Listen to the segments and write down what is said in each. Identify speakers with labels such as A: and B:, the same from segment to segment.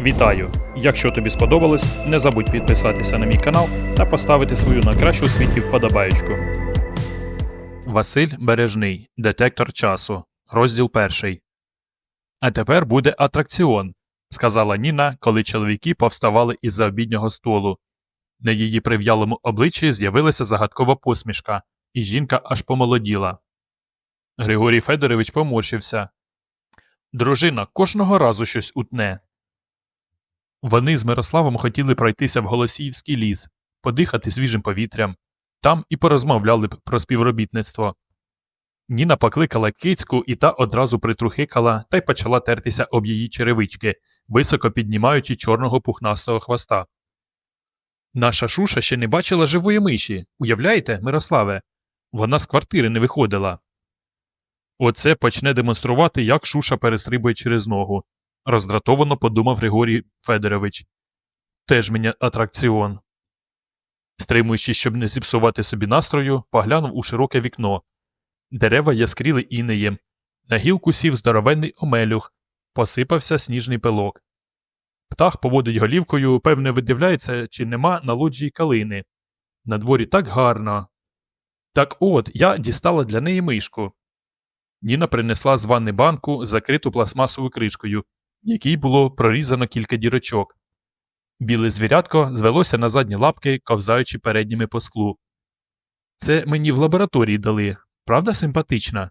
A: Вітаю! Якщо тобі сподобалось, не забудь підписатися на мій канал та поставити свою найкращу у світі вподобаєчку. Василь Бережний. Детектор часу. Розділ перший. А тепер буде атракціон, сказала Ніна, коли чоловіки повставали із за обіднього столу. На її прив'ялому обличчі з'явилася загадкова посмішка, і жінка аж помолоділа. Григорій Федорович поморщився. Дружина кожного разу щось утне. Вони з Мирославом хотіли пройтися в Голосіївський ліс, подихати свіжим повітрям. Там і порозмовляли б про співробітництво. Ніна покликала кицьку, і та одразу притрухикала та й почала тертися об її черевички, високо піднімаючи чорного пухнастого хвоста. Наша шуша ще не бачила живої миші. Уявляєте, Мирославе? Вона з квартири не виходила. Оце почне демонструвати, як шуша перестрибує через ногу, роздратовано подумав Григорій Федорович. Теж мені атракціон. Стримуючи, щоб не зіпсувати собі настрою, поглянув у широке вікно. Дерева яскріли інеєм. На гілку сів здоровенний омелюх, посипався сніжний пилок. Птах поводить голівкою, певне, видивляється, чи нема на лоджії калини. На дворі так гарно. Так от, я дістала для неї мишку. Ніна принесла з ванни банку, закриту пластмасовою кришкою, якій було прорізано кілька дірочок. Біле звірятко звелося на задні лапки, ковзаючи передніми по склу. Це мені в лабораторії дали, правда симпатична?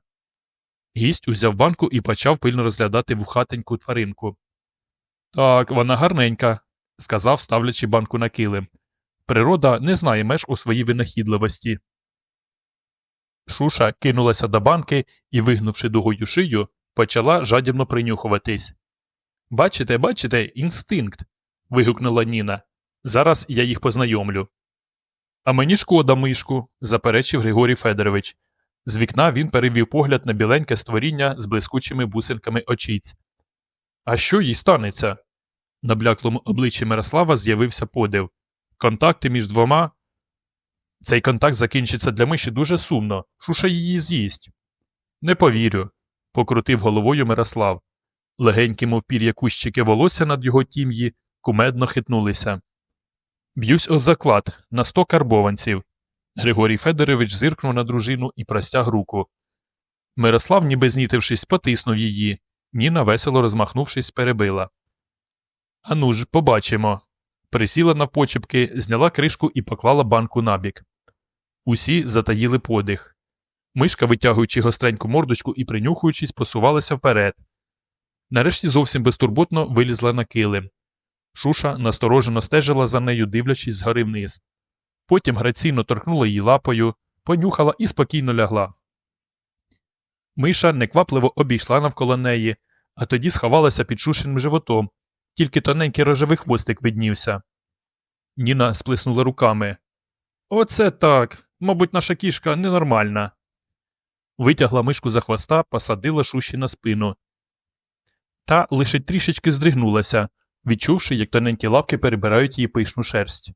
A: Гість узяв банку і почав пильно розглядати вухатеньку тваринку. Так, вона гарненька, сказав, ставлячи банку на килим. Природа не знає меж у своїй винахідливості. Шуша кинулася до банки і, вигнувши дугою шию, почала жадібно принюхуватись. Бачите, бачите, інстинкт. вигукнула Ніна. Зараз я їх познайомлю. А мені шкода, мишку, заперечив Григорій Федорович. З вікна він перевів погляд на біленьке створіння з блискучими бусинками очіць. А що їй станеться? На бляклому обличчі Мирослава з'явився подив. Контакти між двома. Цей контакт закінчиться для миші дуже сумно. Шуша її з'їсть. Не повірю, покрутив головою Мирослав. Легенькі, мов пір'я кущики волосся над його тім'ї, кумедно хитнулися. Б'юсь об заклад на сто карбованців. Григорій Федорович зиркнув на дружину і простяг руку. Мирослав, ніби знітившись, потиснув її. Ніна, весело розмахнувшись, перебила. Ану ж, побачимо. Присіла навпочепки, зняла кришку і поклала банку набік. Усі затаїли подих. Мишка, витягуючи гостреньку мордочку і принюхуючись, посувалася вперед. Нарешті зовсім безтурботно вилізла на килим. Шуша насторожено стежила за нею, дивлячись згори вниз. Потім граційно торкнула її лапою, понюхала і спокійно лягла. Миша неквапливо обійшла навколо неї, а тоді сховалася під шушеним животом, тільки тоненький рожевий хвостик виднівся. Ніна сплеснула руками. Оце так. Мабуть, наша кішка ненормальна. Витягла мишку за хвоста, посадила шуші на спину. Та лише трішечки здригнулася, відчувши, як тоненькі лапки перебирають її пишну шерсть.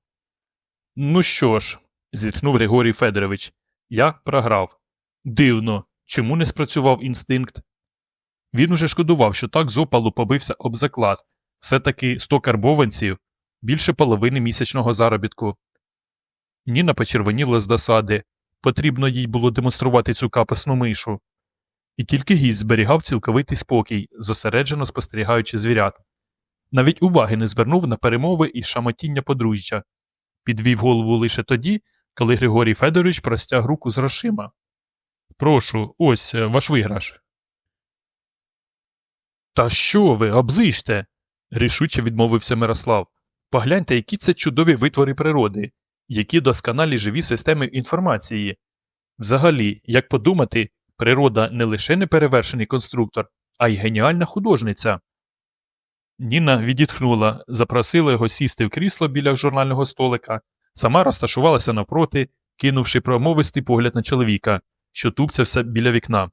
A: Ну що ж, зітхнув Григорій Федорович, я програв. Дивно, чому не спрацював інстинкт? Він уже шкодував, що так з опалу побився об заклад, все таки сто карбованців, більше половини місячного заробітку. Ніна почервоніла з досади, потрібно їй було демонструвати цю капесну мишу. І тільки гість зберігав цілковитий спокій, зосереджено спостерігаючи звірят. Навіть уваги не звернув на перемови і шамотіння подружжя. Підвів голову лише тоді, коли Григорій Федорович простяг руку з грошима. Прошу, ось е, ваш виграш. Та що ви, оближте. рішуче відмовився Мирослав. Погляньте, які це чудові витвори природи, які досконалі живі системи інформації. Взагалі, як подумати, природа не лише неперевершений конструктор, а й геніальна художниця. Ніна відітхнула, запросила його сісти в крісло біля журнального столика, сама розташувалася навпроти, кинувши промовистий погляд на чоловіка, що тупцявся біля вікна.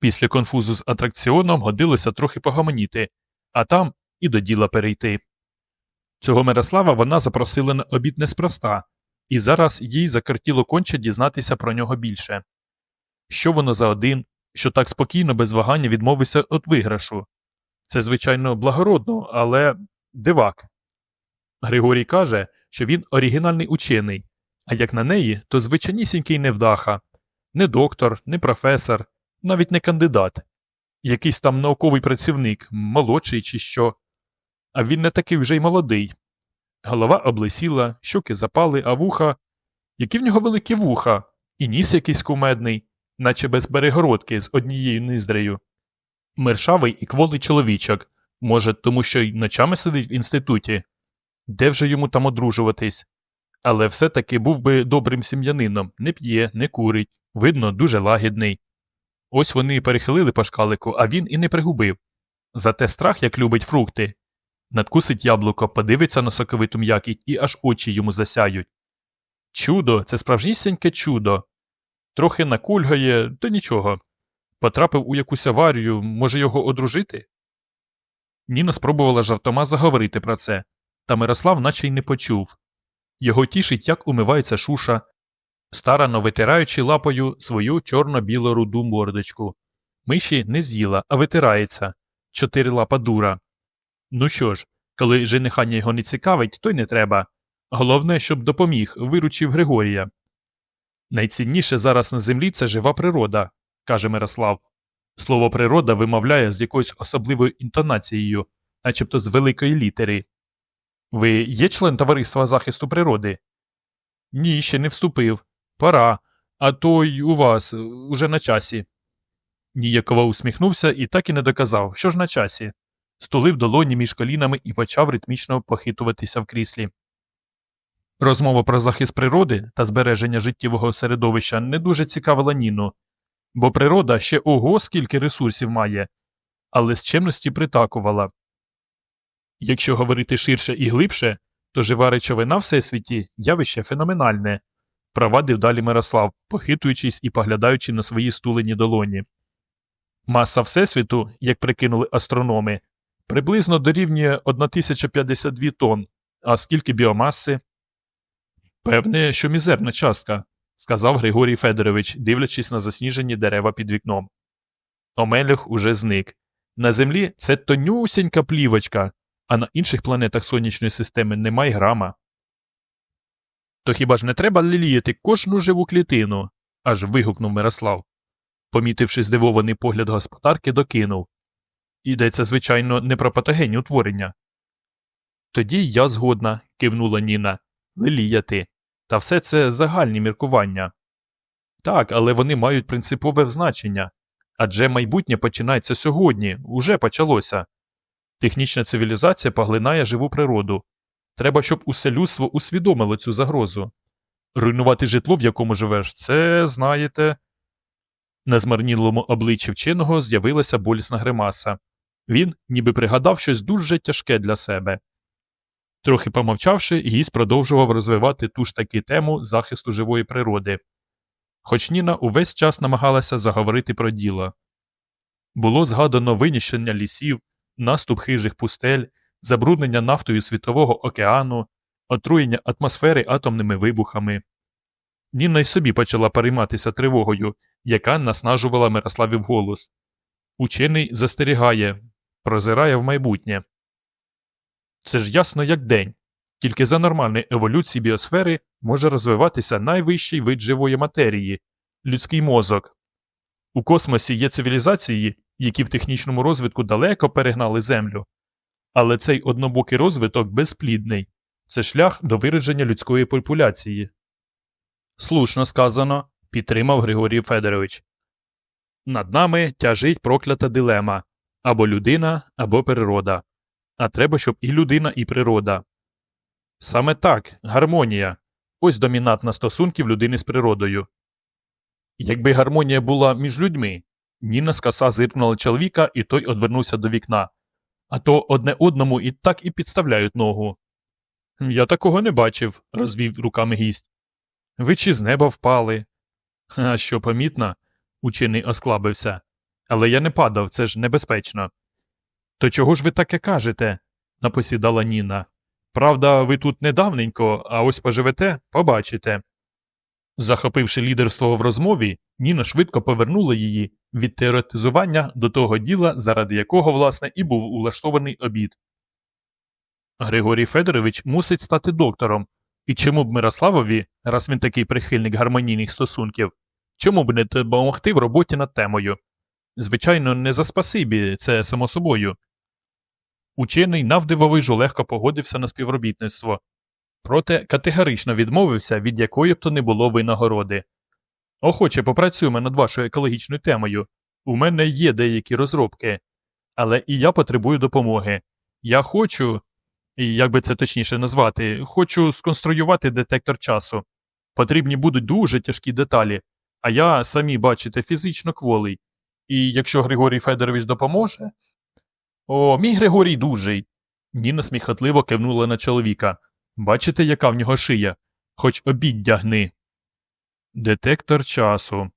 A: Після конфузу з атракціоном годилося трохи погомоніти, а там і до діла перейти. Цього Мирослава вона запросила на обід неспроста, і зараз їй закартіло конче дізнатися про нього більше. Що воно за один, що так спокійно без вагання відмовився від виграшу? Це, звичайно, благородно, але дивак. Григорій каже, що він оригінальний учений, а як на неї, то звичайнісінький невдаха. Не доктор, не професор, навіть не кандидат. Якийсь там науковий працівник, молодший чи що. А він не такий вже й молодий. Голова облесіла, щоки запали, а вуха. Які в нього великі вуха, і ніс якийсь кумедний, наче без перегородки з однією ніздрею. Мершавий і кволий чоловічок, може, тому що й ночами сидить в інституті. Де вже йому там одружуватись? Але все-таки був би добрим сім'янином, не п'є, не курить, видно, дуже лагідний. Ось вони і перехилили по шкалику, а він і не пригубив. Зате страх, як любить фрукти. Надкусить яблуко, подивиться на соковиту м'якіть і аж очі йому засяють. Чудо, це справжнісіньке чудо. Трохи накульгає, то нічого. Потрапив у якусь аварію, може його одружити? Ніна спробувала жартома заговорити про це, та Мирослав наче й не почув. Його тішить, як умивається шуша, старано витираючи лапою свою чорно-біло-руду мордочку. Миші не з'їла, а витирається. Чотири лапа дура. Ну що ж, коли женихання його не цікавить, то й не треба. Головне, щоб допоміг, виручив Григорія. Найцінніше зараз на землі це жива природа, каже Мирослав. Слово природа вимовляє з якоюсь особливою інтонацією, начебто з великої літери. Ви є член товариства захисту природи? Ні, ще не вступив. Пора. А той у вас е, уже на часі. Ніяково усміхнувся і так і не доказав, що ж на часі. Стулив долоні між колінами і почав ритмічно похитуватися в кріслі. Розмова про захист природи та збереження життєвого середовища не дуже цікавила Ніну, бо природа ще ого скільки ресурсів має, але з чемності притакувала. Якщо говорити ширше і глибше, то жива речовина всесвіті явище феноменальне, провадив далі Мирослав, похитуючись і поглядаючи на свої стулені долоні. Маса Всесвіту, як прикинули астрономи, приблизно дорівнює 1052 тонн, а скільки біомаси? Певне, що мізерна частка, сказав Григорій Федорович, дивлячись на засніжені дерева під вікном. Омелюх уже зник. На землі це тонюсінька плівочка, а на інших планетах сонячної системи немає грама. То хіба ж не треба ліліяти кожну живу клітину? аж вигукнув Мирослав. Помітивши здивований погляд господарки, докинув. Йдеться, звичайно, не про патогенні утворення. Тоді я згодна, кивнула Ніна. Лиліяти. Та все це загальні міркування. Так, але вони мають принципове значення. Адже майбутнє починається сьогодні, уже почалося. Технічна цивілізація поглинає живу природу. Треба, щоб усе людство усвідомило цю загрозу. Руйнувати житло, в якому живеш, це, знаєте. На змарнілому обличчі вченого з'явилася болісна гримаса. Він ніби пригадав щось дуже тяжке для себе. Трохи помовчавши, гість продовжував розвивати ту ж таки тему захисту живої природи. Хоч Ніна увесь час намагалася заговорити про діло. Було згадано винищення лісів, наступ хижих пустель, забруднення нафтою світового океану, отруєння атмосфери атомними вибухами. Ніна й собі почала перейматися тривогою, яка наснажувала Мирославів голос. Учений застерігає, прозирає в майбутнє. Це ж ясно як день. Тільки за нормальної еволюції біосфери може розвиватися найвищий вид живої матерії людський мозок. У космосі є цивілізації, які в технічному розвитку далеко перегнали Землю. Але цей однобокий розвиток безплідний це шлях до вираження людської популяції. Слушно сказано, підтримав Григорій Федорович. Над нами тяжить проклята дилема або людина, або природа. А треба, щоб і людина, і природа. Саме так, гармонія. Ось домінантна стосунків людини з природою. Якби гармонія була між людьми, Ніна скоса зиркнула чоловіка, і той одвернувся до вікна. А то одне одному і так і підставляють ногу. Я такого не бачив, розвів руками гість. Ви чи з неба впали? А що помітно? Учений осклабився. Але я не падав, це ж небезпечно. То чого ж ви таке кажете? напосідала Ніна. Правда, ви тут недавненько, а ось поживете, побачите. Захопивши лідерство в розмові, Ніна швидко повернула її від теоретизування до того діла, заради якого, власне, і був улаштований обід. Григорій Федорович мусить стати доктором, і чому б Мирославові, раз він такий прихильник гармонійних стосунків, чому б не допомогти в роботі над темою? Звичайно, не за спасибі, це само собою. Учений навдивовижу легко погодився на співробітництво, проте категорично відмовився від якої б то не було винагороди. Охоче попрацюємо над вашою екологічною темою. У мене є деякі розробки, але і я потребую допомоги. Я хочу, як би це точніше назвати, хочу сконструювати детектор часу. Потрібні будуть дуже тяжкі деталі, а я, самі бачите, фізично кволий. І якщо Григорій Федорович допоможе. О, мій Григорій дужий. Ніна сміхотливо кивнула на чоловіка. Бачите, яка в нього шия? Хоч обідь дягни. Детектор часу,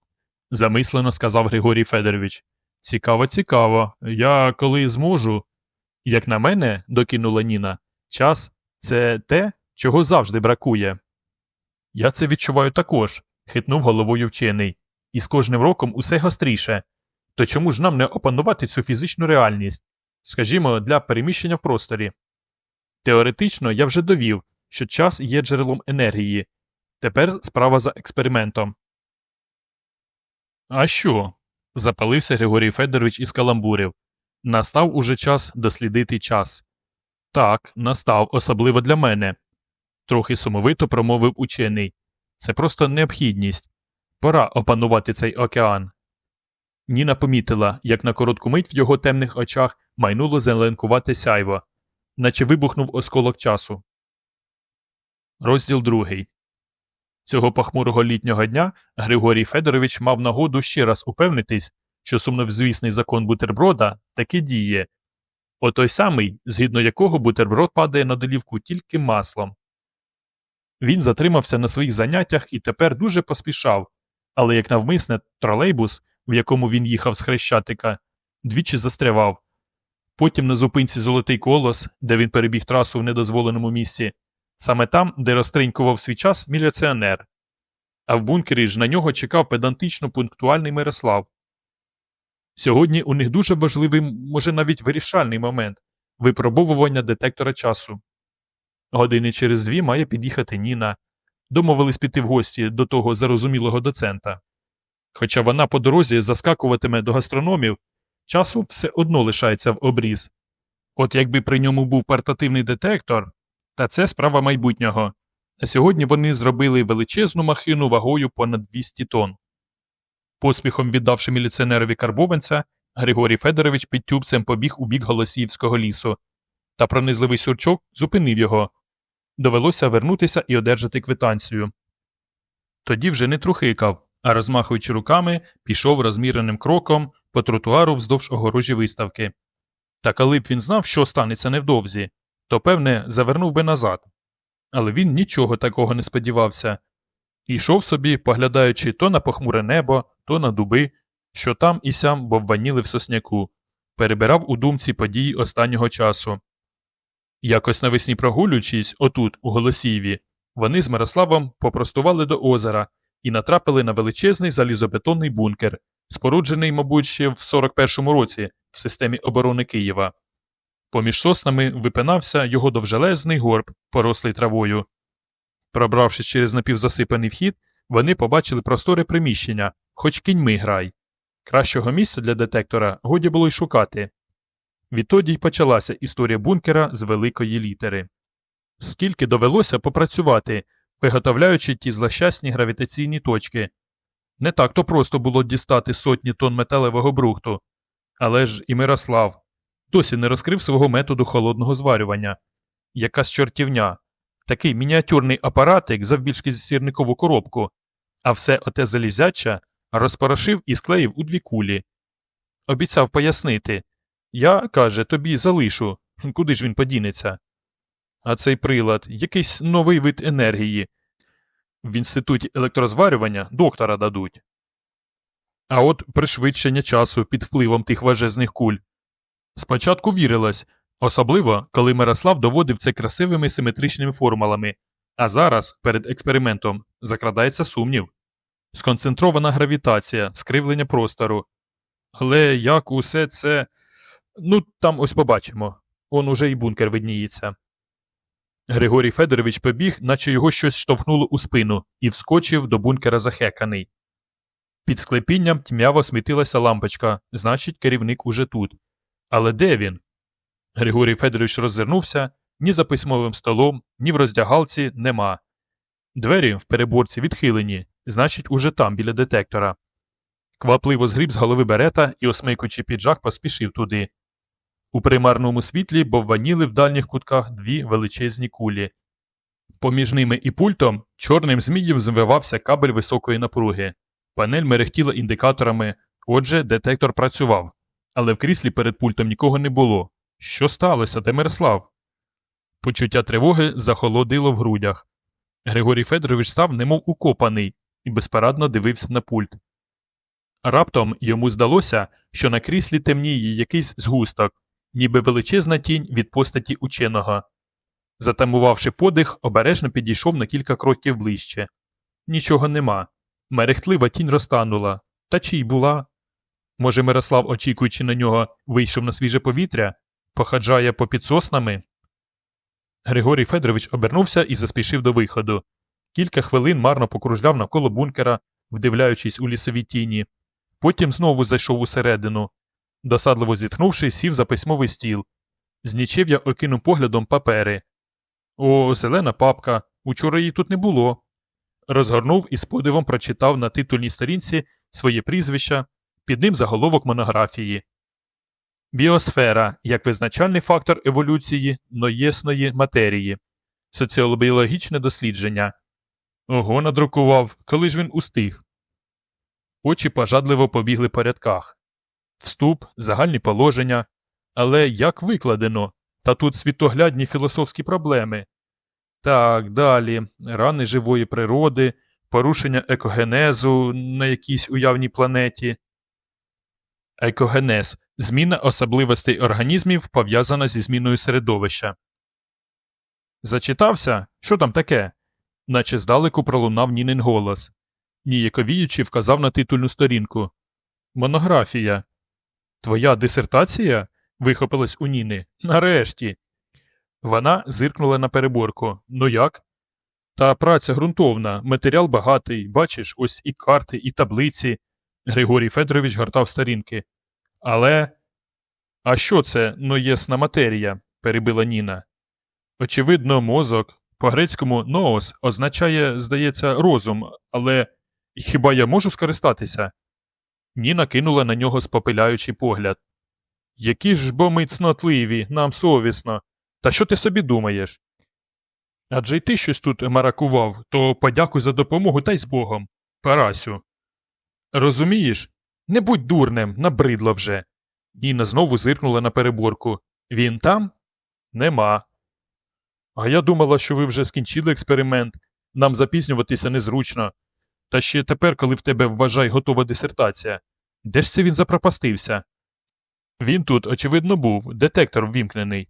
A: замислено сказав Григорій Федорович. Цікаво, цікаво. Я коли зможу. Як на мене, докинула Ніна, час це те, чого завжди бракує. Я це відчуваю також, хитнув головою вчений. І з кожним роком усе гостріше. То чому ж нам не опанувати цю фізичну реальність? Скажімо, для переміщення в просторі. Теоретично я вже довів, що час є джерелом енергії. Тепер справа за експериментом. А що? запалився Григорій Федорович із каламбурів. Настав уже час дослідити час. Так, настав, особливо для мене. Трохи сумовито промовив учений. Це просто необхідність. Пора опанувати цей океан. Ніна помітила, як на коротку мить в його темних очах майнуло зеленкувате сяйво, наче вибухнув осколок часу. Розділ другий. Цього похмурого літнього дня Григорій Федорович мав нагоду ще раз упевнитись, що сумнозвісний закон бутерброда таки діє. Отой самий, згідно якого бутерброд падає на долівку тільки маслом. Він затримався на своїх заняттях і тепер дуже поспішав, але як навмисне тролейбус, в якому він їхав з Хрещатика, двічі застрявав. Потім на зупинці Золотий колос, де він перебіг трасу в недозволеному місці, саме там, де розтринькував свій час міліціонер. А в бункері ж на нього чекав педантично пунктуальний Мирослав. Сьогодні у них дуже важливий, може навіть вирішальний момент випробовування детектора часу. Години через дві має під'їхати Ніна. Домовились піти в гості до того зарозумілого доцента. Хоча вона по дорозі заскакуватиме до гастрономів, часу все одно лишається в обріз. От якби при ньому був портативний детектор, та це справа майбутнього. А сьогодні вони зробили величезну махину вагою понад 200 тонн. Поспіхом віддавши міліціонерові карбованця, Григорій Федорович під тюбцем побіг у бік Голосіївського лісу, та пронизливий сюрчок зупинив його. Довелося вернутися і одержати квитанцію. Тоді вже не трухикав, а розмахуючи руками, пішов розміреним кроком по тротуару вздовж огорожі виставки. Та коли б він знав, що станеться невдовзі, то, певне, завернув би назад. Але він нічого такого не сподівався. Ішов собі, поглядаючи то на похмуре небо, то на дуби, що там і сям бовваніли в сосняку, перебирав у думці події останнього часу. Якось навесні прогулюючись, отут, у Голосіїві, вони з Мирославом попростували до озера і натрапили на величезний залізобетонний бункер, споруджений, мабуть, ще в 41-му році в системі оборони Києва. Поміж соснами випинався його довжелезний горб, порослий травою. Пробравшись через напівзасипаний вхід, вони побачили просторе приміщення, хоч кіньми грай. Кращого місця для детектора годі було й шукати. Відтоді й почалася історія бункера з великої літери. Скільки довелося попрацювати, виготовляючи ті злощасні гравітаційні точки. Не так то просто було дістати сотні тонн металевого брухту. Але ж і Мирослав досі не розкрив свого методу холодного зварювання. Якась чортівня, такий мініатюрний апаратик завбільшки з сірникову коробку, а все оте залізяча розпорошив і склеїв у дві кулі. Обіцяв пояснити я, каже, тобі залишу, куди ж він подінеться. А цей прилад якийсь новий вид енергії. В інституті електрозварювання доктора дадуть. А от пришвидшення часу під впливом тих важезних куль. Спочатку вірилось, особливо коли Мирослав доводив це красивими симетричними формулами, а зараз, перед експериментом, закрадається сумнів. Сконцентрована гравітація, скривлення простору. Але як усе це. Ну, там ось побачимо. Он уже і бункер видніється. Григорій Федорович побіг, наче його щось штовхнуло у спину, і вскочив до бункера захеканий. Під склепінням тьмяво смітилася лампочка, значить, керівник уже тут. Але де він? Григорій Федорович роззирнувся ні за письмовим столом, ні в роздягалці нема. Двері в переборці відхилені, значить, уже там, біля детектора. Квапливо згріб з голови берета і, осмикуючи піджак, поспішив туди. У примарному світлі бовваніли в дальніх кутках дві величезні кулі. Поміж ними і пультом чорним змієм звивався кабель високої напруги. Панель мерехтіла індикаторами, отже, детектор працював. Але в кріслі перед пультом нікого не було. Що сталося, де Мирослав? Почуття тривоги захолодило в грудях. Григорій Федорович став немов укопаний і безпарадно дивився на пульт. Раптом йому здалося, що на кріслі темніє якийсь згусток, ніби величезна тінь від постаті ученого. Затамувавши подих, обережно підійшов на кілька кроків ближче. Нічого нема. Мерехтлива тінь розтанула. Та чи й була? Може, Мирослав, очікуючи на нього, вийшов на свіже повітря, походжає попід соснами? Григорій Федорович обернувся і заспішив до виходу. Кілька хвилин марно покружляв навколо бункера, вдивляючись у лісові тіні. Потім знову зайшов усередину. Досадливо зітхнувши, сів за письмовий стіл. З нічев'я окинув поглядом папери. О, зелена папка. Учора її тут не було. Розгорнув і з подивом прочитав на титульній сторінці своє прізвище, під ним заголовок монографії. Біосфера як визначальний фактор еволюції ноєсної матерії. Соціобіологічне дослідження. Ого, надрукував, коли ж він устиг. Очі пожадливо побігли по рядках. Вступ, загальні положення. Але як викладено? Та тут світоглядні філософські проблеми. Так, далі. Рани живої природи, порушення екогенезу на якійсь уявній планеті. Екогенез зміна особливостей організмів пов'язана зі зміною середовища. Зачитався? Що там таке? Наче здалеку пролунав Нінин голос. Ніяковіючи вказав на титульну сторінку. Монографія. Твоя дисертація? вихопилась у Ніни. Нарешті. Вона зиркнула на переборку. Ну як? Та праця ґрунтовна, матеріал багатий, бачиш, ось і карти, і таблиці. Григорій Федорович гортав сторінки. Але. А що це ноєсна матерія? перебила Ніна. Очевидно, мозок. По грецькому ноос означає, здається, розум, але хіба я можу скористатися? Ніна кинула на нього спопиляючий погляд. Які ж бо ми цнотливі, нам совісно. Та що ти собі думаєш? Адже й ти щось тут маракував, то подякуй за допомогу та й з Богом. Парасю. Розумієш? Не будь дурнем, набридло вже. Ніна знову зиркнула на переборку. Він там? Нема. А я думала, що ви вже скінчили експеримент. Нам запізнюватися незручно. Та ще тепер, коли в тебе вважай готова дисертація. Де ж це він запропастився? Він тут, очевидно, був, детектор ввімкнений.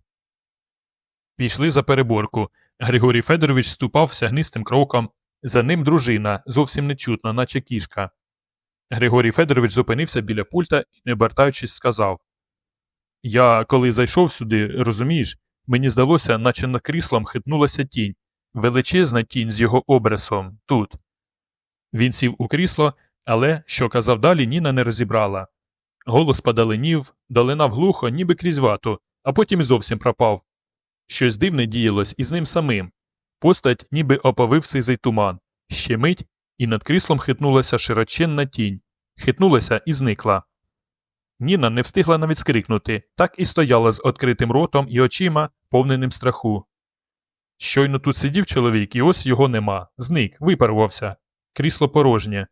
A: Пішли за переборку. Григорій Федорович ступав сягнистим кроком. За ним дружина, зовсім нечутно, наче кішка. Григорій Федорович зупинився біля пульта і, не обертаючись, сказав Я, коли зайшов сюди, розумієш, мені здалося, наче над кріслом хитнулася тінь, величезна тінь з його обрисом тут. Він сів у крісло, але, що казав далі, Ніна не розібрала. Голос подаленів, долинав глухо, ніби крізь вату, а потім і зовсім пропав. Щось дивне діялось із ним самим. Постать ніби оповив сизий туман. Ще мить, і над кріслом хитнулася широченна тінь. Хитнулася і зникла. Ніна не встигла навіть скрикнути, так і стояла з відкритим ротом і очима, повненим страху. Щойно тут сидів чоловік, і ось його нема. Зник, випарувався. Крісло порожнє.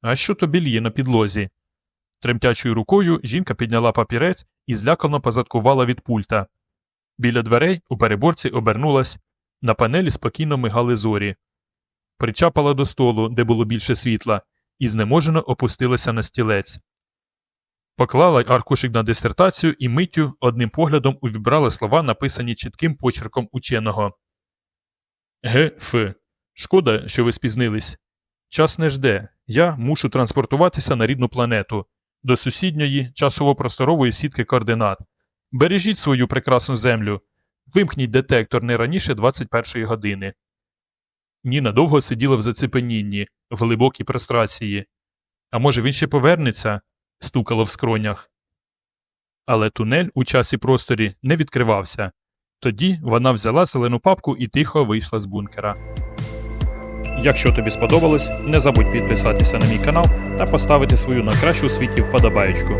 A: А що то більє на підлозі? Тремтячою рукою жінка підняла папірець і злякано позадкувала від пульта. Біля дверей у переборці обернулась, на панелі спокійно мигали зорі. Причапала до столу, де було більше світла, і знеможено опустилася на стілець. Поклала аркушик на дисертацію і миттю одним поглядом увібрала слова, написані чітким почерком ученого. Г.Ф. Шкода, що ви спізнились. Час не жде. Я мушу транспортуватися на рідну планету до сусідньої часово-просторової сітки координат. Бережіть свою прекрасну землю. Вимкніть детектор не раніше 21-ї години. Ніна довго сиділа в зацепенінні, в глибокій прострації. А може, він ще повернеться? стукало в скронях. Але тунель у часі просторі не відкривався. Тоді вона взяла зелену папку і тихо вийшла з бункера. Якщо тобі сподобалось, не забудь підписатися на мій канал та поставити свою найкращу у світі вподобаєчку.